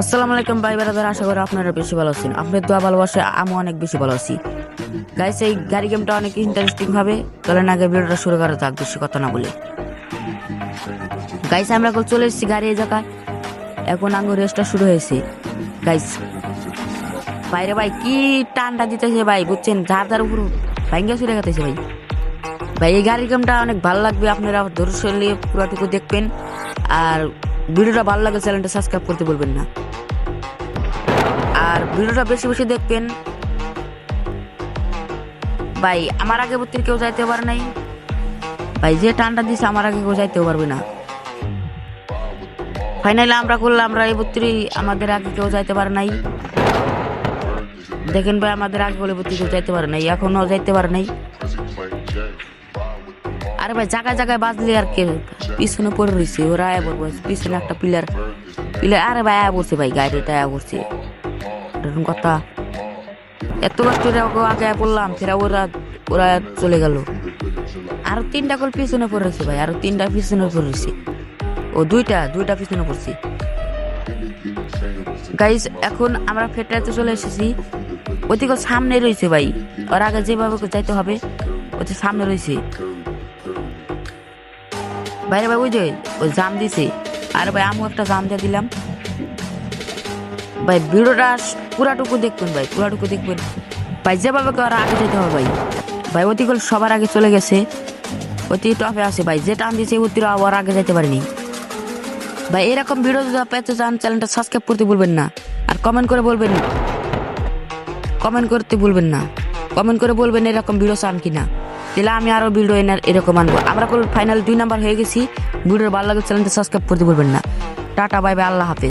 আসসালামু আলাইকুম, ভাই বেড়াদার আশা করি আপনারা বেশি ভালো আছেন। আপনার দোয়া ভালোবাসে আমি অনেক বেশি ভালো আছি। গাইস এই গাড়ি গেমটা অনেক ইন্টারেস্টিং ভাবে চলেন আগে ভিডিওটা শুরু করা যাক, বেশি কথা না বলে। গাইস আমরা এখন চলে এসেছি গাড়ি এই জায়গায়। এখন আঙ্গুর রেসটা শুরু হয়েছে। গাইস বাইরে ভাই, কি টানটা দিতেছে ভাই, বুঝছেন? যার যার উপর ভাঙ্গা চলে গেতেছে ভাই। ভাই, এই গাড়ির গেমটা অনেক ভালো লাগবে আপনারা ধরে সরলে পুরোটুকু দেখবেন। আর ভিডিওটা ভালো লাগে চ্যানেলটা সাবস্ক্রাইব করতে বলবেন না। আর ভিডিওটা বেশি বেশি দেখবেন। ভাই, আমার আগে ভর্তি কেউ যাইতে পারে নাই। ভাই, যে টানটা দিছে আমার আগে কেউ যাইতেও পারবে না। ফাইনালি আমরা করলাম, আমরা এই ভর্তি আমাদের আগে কেউ যাইতে পারে নাই। দেখেন ভাই, আমাদের আগে বলে ভর্তি কেউ যাইতে পারে নাই, এখনও যাইতে পারে নাই। আরে ভাই, জায়গায় জায়গায় বাজলে আর কে পিছনে পড়ে রয়েছে ওরা আয়া পড়ব, পিছনে একটা পিলার পিলার, আরে ভাই, আয়া পড়ছে ভাই গাড়িটা আয়া পড়ছে। এরকম কথা। এত করে আগে পড়লাম, ফেরা ওরা ওরা চলে গেল। আরও তিনটা কল পিছনে পড়ে রয়েছে ভাই, আরও তিনটা পিছনে পড়ে রয়েছে ও দুইটা দুইটা পিছনে পড়ছে। গাইজ এখন আমরা ফেটাতে চলে এসেছি। ওদিকে সামনে রয়েছে ভাই, ওর আগে যেভাবে যাইতে হবে ওতে সামনে রয়েছে বাইরে ভাই, ওই যে, ওই জাম দিছে। আর ভাই, আমিও একটা জাম দিয়ে দিলাম। ভাই, ভিডিওটা পুরাটুকু দেখবেন ভাই, পুরাটুকু দেখবেন। ভাই, যেভাবে ওরা আগে যেতে হবে ভাই। ভাই, অতিকল সবার আগে চলে গেছে। অতি টপে আছে ভাই, যে টান দিয়েছে অতিরা আবার আগে যেতে পারেনি। ভাই, এরকম ভিডিও যদি পেতে চান, চ্যানেলটা সাবস্ক্রাইব করতে বলবেন না। আর কমেন্ট করে বলবেন কমেন্ট করতে বলবেন না। কমেন্ট করে বলবেন এরকম ভিডিও চান কিনা। তাহলে আমি আরও ভিডিও এনার এরকম আনব। আমরা ফাইনাল দুই নাম্বার হয়ে গেছি। ভিডিও ভালো লাগে চ্যানেলটা সাবস্ক্রাইব করতে বলবেন না। টাটা বাই বাই আল্লাহ হাফেজ।